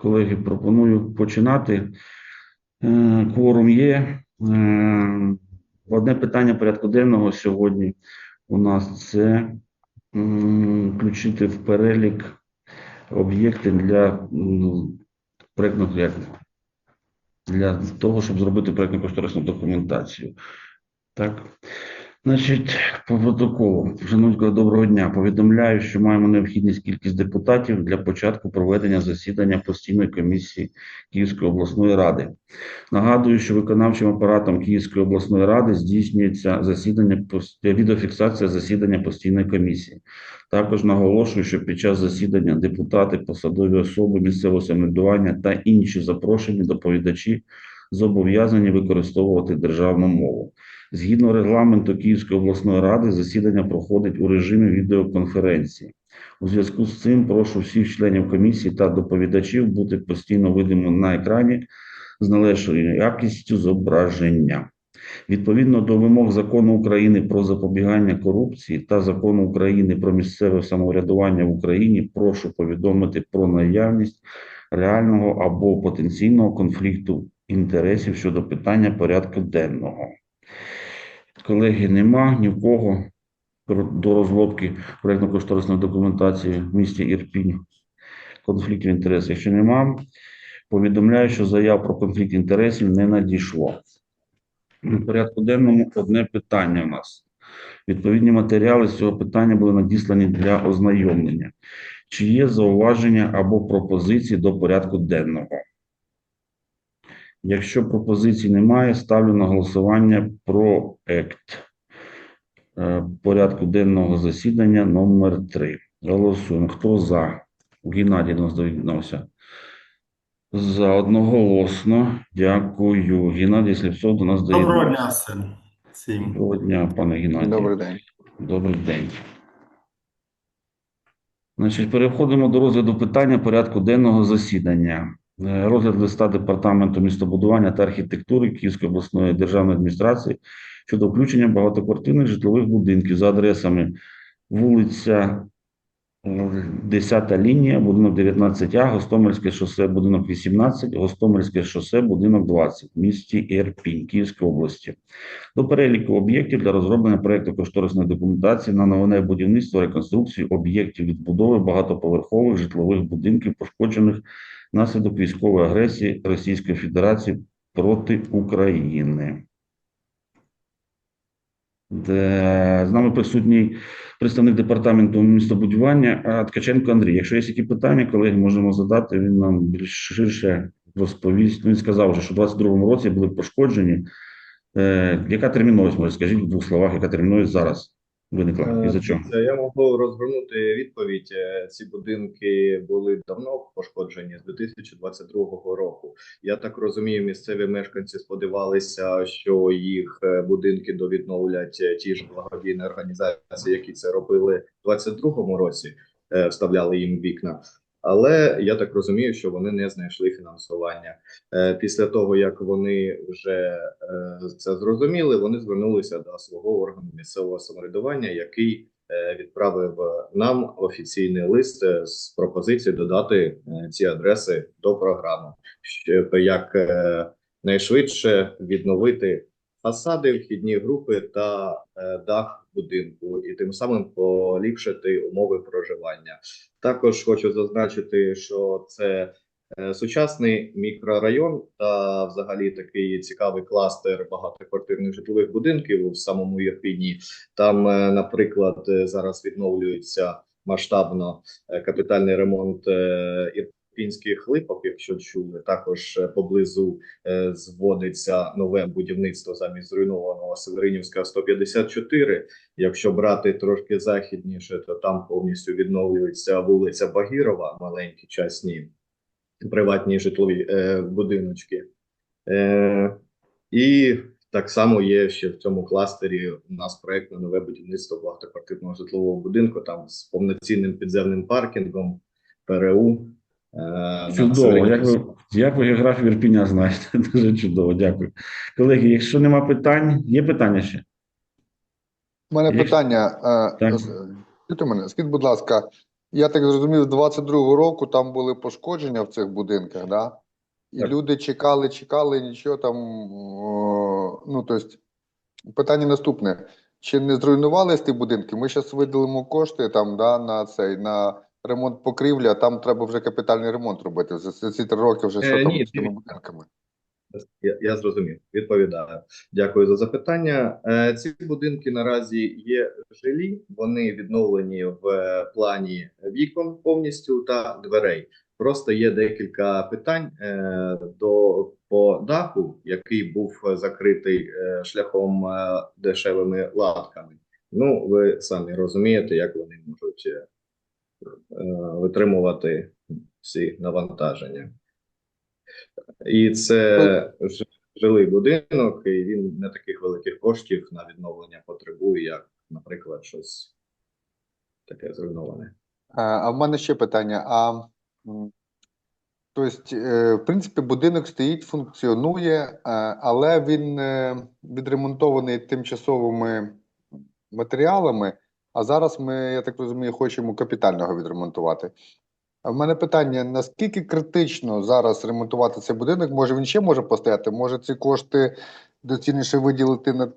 Колеги, пропоную починати. Е, Кворум є. Е, Одне питання порядку денного сьогодні у нас це включити в перелік об'єкти для як, для того, щоб зробити проектно-кошторисну документацію. Так. Значить, по протоколу, шановні доброго дня. Повідомляю, що маємо необхідність кількість депутатів для початку проведення засідання постійної комісії Київської обласної ради. Нагадую, що виконавчим апаратом Київської обласної ради здійснюється засідання відеофіксація засідання постійної комісії. Також наголошую, що під час засідання депутати, посадові особи місцевого самоврядування та інші запрошені доповідачі зобов'язані використовувати державну мову. Згідно регламенту Київської обласної ради, засідання проходить у режимі відеоконференції. У зв'язку з цим прошу всіх членів комісії та доповідачів бути постійно видимо на екрані з належною якістю зображення. Відповідно до вимог закону України про запобігання корупції та закону України про місцеве самоврядування в Україні, прошу повідомити про наявність реального або потенційного конфлікту інтересів щодо питання порядку денного. Колеги, нема ні в кого до розробки проєктно-кошторисної документації в місті Ірпінь конфліктів інтересів. Якщо нема, повідомляю, що заяв про конфлікт інтересів не надійшло. На порядку денному одне питання у нас. Відповідні матеріали з цього питання були надіслані для ознайомлення. Чи є зауваження або пропозиції до порядку денного? Якщо пропозицій немає, ставлю на голосування проект е, порядку денного засідання номер 3. Голосуємо. Хто за? Геннадій нас доєднався. За одноголосно. Дякую. Геннадій Сліпцов до нас Доброго дня всім. всім. Доброго дня, пане Геннадій. Добрий день. Добрий день. Значить, переходимо до розгляду питання порядку денного засідання. Е, Розгляд листа Департаменту містобудування та архітектури Київської обласної державної адміністрації щодо включення багатоквартирних житлових будинків за адресами вулиця 10 лінія, будинок 19А, Гостомельське шосе, будинок 18, Гостомельське шосе, будинок 20 в місті Ірпінь, Київської області до переліку об'єктів для розроблення проекту кошторисної документації на нове будівництво реконструкції об'єктів відбудови багатоповерхових житлових будинків, пошкоджених внаслідок військової агресії Російської Федерації проти України. Де з нами присутній представник департаменту містобудування Ткаченко Андрій. Якщо є які питання, колеги, можемо задати. Він нам більш ширше розповість. Він сказав, вже, що в 22-му році були пошкоджені Е, яка терміновість, може, скажіть в двох словах, яка терміновість зараз виникла? І за чого? Я можу розгорнути відповідь. Е, Ці будинки були давно пошкоджені з 2022 року. Я так розумію, місцеві мешканці сподівалися, що їх е, будинки довідновлять е, ті ж благодійні організації, які це робили в 2022 році, е, вставляли їм вікна. Але я так розумію, що вони не знайшли фінансування. Е, Після того як вони вже е, це зрозуміли, вони звернулися до свого органу місцевого самоврядування, який е, відправив нам офіційний лист з пропозицією додати ці адреси до програми, щоб як найшвидше відновити фасади, вхідні групи та е, дах будинку, і тим самим поліпшити умови проживання. Також хочу зазначити, що це Е, Сучасний мікрорайон та взагалі такий цікавий кластер багатоквартирних житлових будинків в самому Ірпіні. Там, е, наприклад, зараз відновлюється масштабно капітальний ремонт е, ірпінських липок, якщо чули. Також е, поблизу е, зводиться нове будівництво замість зруйнованого Северинівська 154. Якщо брати трошки західніше, то там повністю відновлюється вулиця Багірова, маленькі частні приватні житлові е, будиночки. Е, і так само є ще в цьому кластері у нас проект на нове будівництво багатоквартирного житлового будинку, там з повноцінним підземним паркінгом, ПРУ. Е, Чудово. Як ви, як ви географію Ірпіня знаєте? Дуже чудово, дякую. Колеги, якщо нема питань, є питання ще? У мене Якщо- питання. е, Так. чуєте мене? Скажіть, будь ласка, Я так зрозумів, з 22-го року там були пошкодження в цих будинках, да? І Так. люди чекали, чекали, нічого там. о, Ну, тобто, питання наступне: чи не зруйнувались ті будинки? Ми зараз виділимо кошти там, да, на цей на ремонт покрівлі, а там треба вже капітальний ремонт робити. За ці- три роки вже що Е, там з тими будинками? Я, я зрозумів, відповідаю. Дякую за запитання. Е, ці будинки наразі є жилі, вони відновлені в е, плані вікон повністю та дверей. Просто є декілька питань е, до по даху, який був закритий е, шляхом е, дешевими латками. Ну, ви самі розумієте, як вони можуть е, витримувати всі навантаження. І це жилий будинок, і він не таких великих коштів на відновлення потребує, як, наприклад, щось таке зруйноване. Е, А в мене ще питання. А тобто, е, в принципі, будинок стоїть, функціонує, е, але він е, відремонтований тимчасовими матеріалами. А зараз ми, я так розумію, хочемо капітального відремонтувати. В мене питання: наскільки критично зараз ремонтувати цей будинок? Може він ще може постояти? Може ці кошти доцільніше виділити на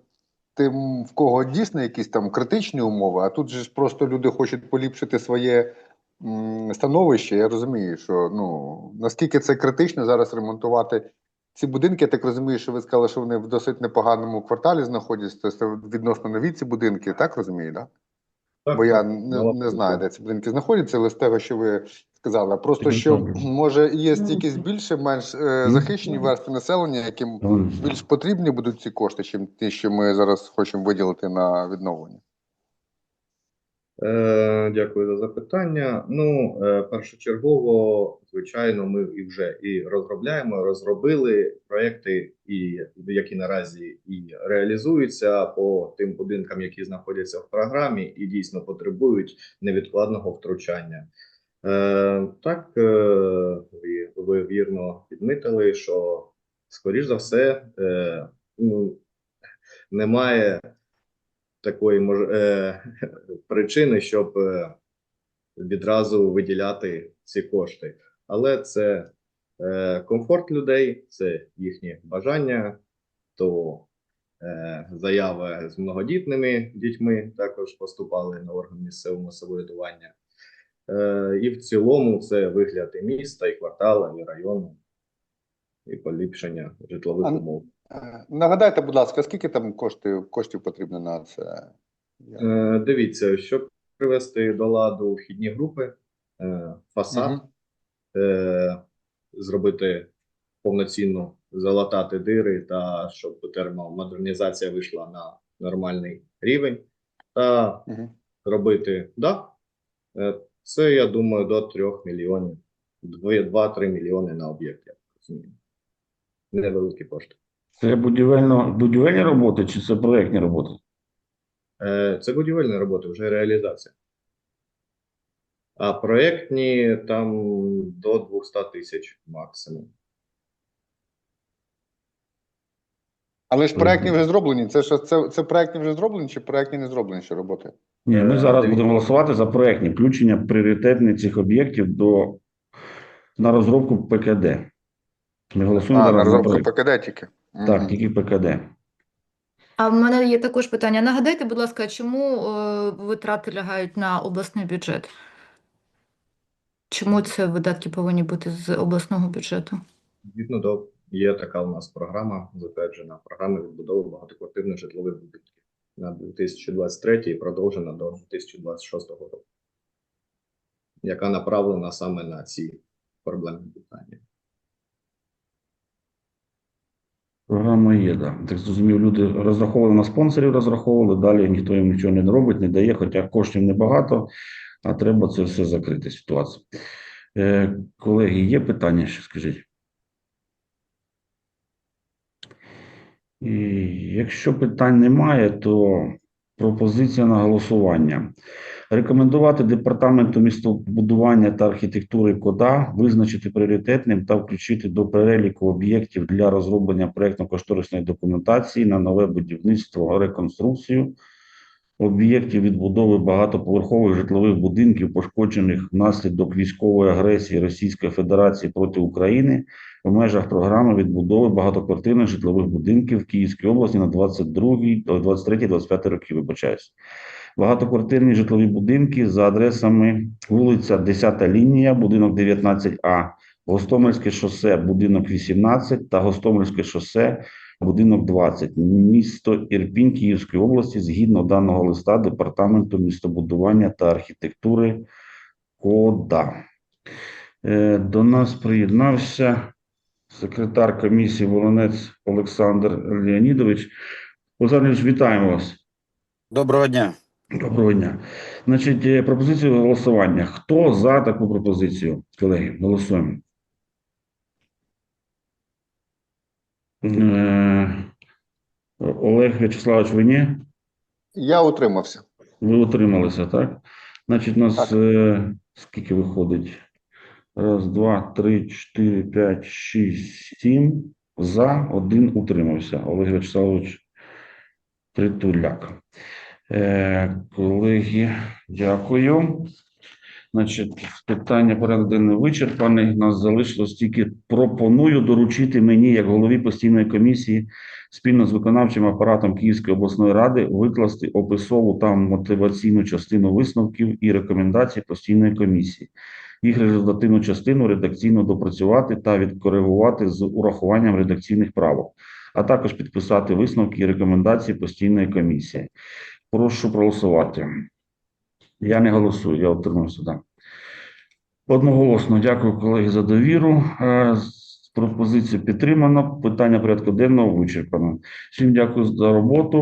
тим, в кого дійсно якісь там критичні умови, а тут же ж просто люди хочуть поліпшити своє м, становище. Я розумію, що ну наскільки це критично зараз ремонтувати ці будинки. Я так розумію, що ви сказали, що вони в досить непоганому кварталі знаходяться. Це відносно нові ці будинки, так розумію? Так, Бо я не, Ну, не знаю, де ці будинки знаходяться, але з того, що ви сказали. Просто що може є якісь більше, менш е, захищені верстви населення, яким більш потрібні будуть ці кошти, чим ті, що ми зараз хочемо виділити на відновлення. Е, дякую за запитання. Ну, е, першочергово, звичайно, ми і вже і розробляємо, розробили проекти, і які наразі і реалізуються по тим будинкам, які знаходяться в програмі, і дійсно потребують невідкладного втручання. Е, так, ви, вірно підмітили, що скоріш за все, немає такої мож... е, причини, щоб е, відразу виділяти ці кошти. Але це е, комфорт людей, це їхні бажання, то заяви з многодітними дітьми також поступали на орган місцевого самоврядування. І в цілому це вигляд і міста, і кварталу, і району, і поліпшення житлових А- умов. Е, Нагадайте, будь ласка, скільки там коштів, коштів потрібно на це? Е, Дивіться, щоб привести до ладу вхідні групи, е, фасад, Мгм. е, зробити повноцінно залатати дири та щоб термомодернізація вийшла на нормальний рівень, та Мгм. робити дах. Е, Це, я думаю, до 3 мільйонів, 2-3 мільйони на об'єкт, я розумію. Невеликі кошти. Це будівельно, будівельні роботи чи це проектні роботи? Е, Це будівельні роботи, вже реалізація. А проєктні там до 200 тисяч максимум. Але ж проектні вже зроблені. Це що це, це проектні вже зроблені, чи проектні не зроблені ще роботи? Ні, ми зараз будемо голосувати за проектні включення пріоритетних цих об'єктів до на розробку ПКД. Ми голосуємо А, зараз за проект. ПКД тільки. Так, тільки ПКД. А в мене є також питання. Нагадайте, будь ласка, чому е, витрати лягають на обласний бюджет? Чому це видатки повинні бути з обласного бюджету? Відповідно до є така у нас програма, затверджена програма відбудови багатоквартирних житлових будинків на 2023 і продовжена до 2026 року, яка направлена саме на ці проблемні питання. Програма є, да. Так зрозумів, люди розраховували на спонсорів, розраховували, далі ніхто їм нічого не робить, не дає, хоча коштів небагато, а треба це все закрити ситуацію. Е, колеги, є питання ще, скажіть? І якщо питань немає, то пропозиція на голосування. Рекомендувати департаменту містобудування та архітектури КОДА визначити пріоритетним та включити до переліку об'єктів для розроблення проєктно-кошторисної документації на нове будівництво, реконструкцію об'єктів відбудови багатоповерхових житлових будинків, пошкоджених внаслідок військової агресії Російської Федерації проти України в межах програми відбудови багатоквартирних житлових будинків в Київській області на 22, 23, 25 роки. Вибачаюсь. Багатоквартирні житлові будинки за адресами вулиця 10 лінія, будинок 19А, Гостомельське шосе, будинок 18 та Гостомельське шосе, будинок 20, місто Ірпінь Київської області, згідно даного листа Департаменту містобудування та архітектури КОДА. Е, До нас приєднався секретар комісії Волонець Олександр Леонідович. Олександр Леонідович, вітаємо вас. Доброго дня. Доброго дня. Значить, е, пропозицію голосування. Хто за таку пропозицію, колеги? Голосуємо. Е, Олег В'ячеславович, ви ні? Я утримався. Ви утрималися, так? Значить, у нас Так. е, скільки виходить? Раз, два, три, чотири, п'ять, шість, сім. За, один утримався. Олег В'ячеславович Притуляк. Е, колеги, дякую. Значить, питання порядок денний вичерпаний. Нас залишилось тільки пропоную доручити мені, як голові постійної комісії, спільно з виконавчим апаратом Київської обласної ради викласти описову та мотиваційну частину висновків і рекомендацій постійної комісії. Їх результативну частину редакційно допрацювати та відкоригувати з урахуванням редакційних правок, а також підписати висновки і рекомендації постійної комісії. Прошу проголосувати. Я не голосую, я утримався. Да. Одноголосно дякую, колеги, за довіру. Е, Пропозиція підтримана. Питання порядку денного вичерпано. Всім дякую за роботу.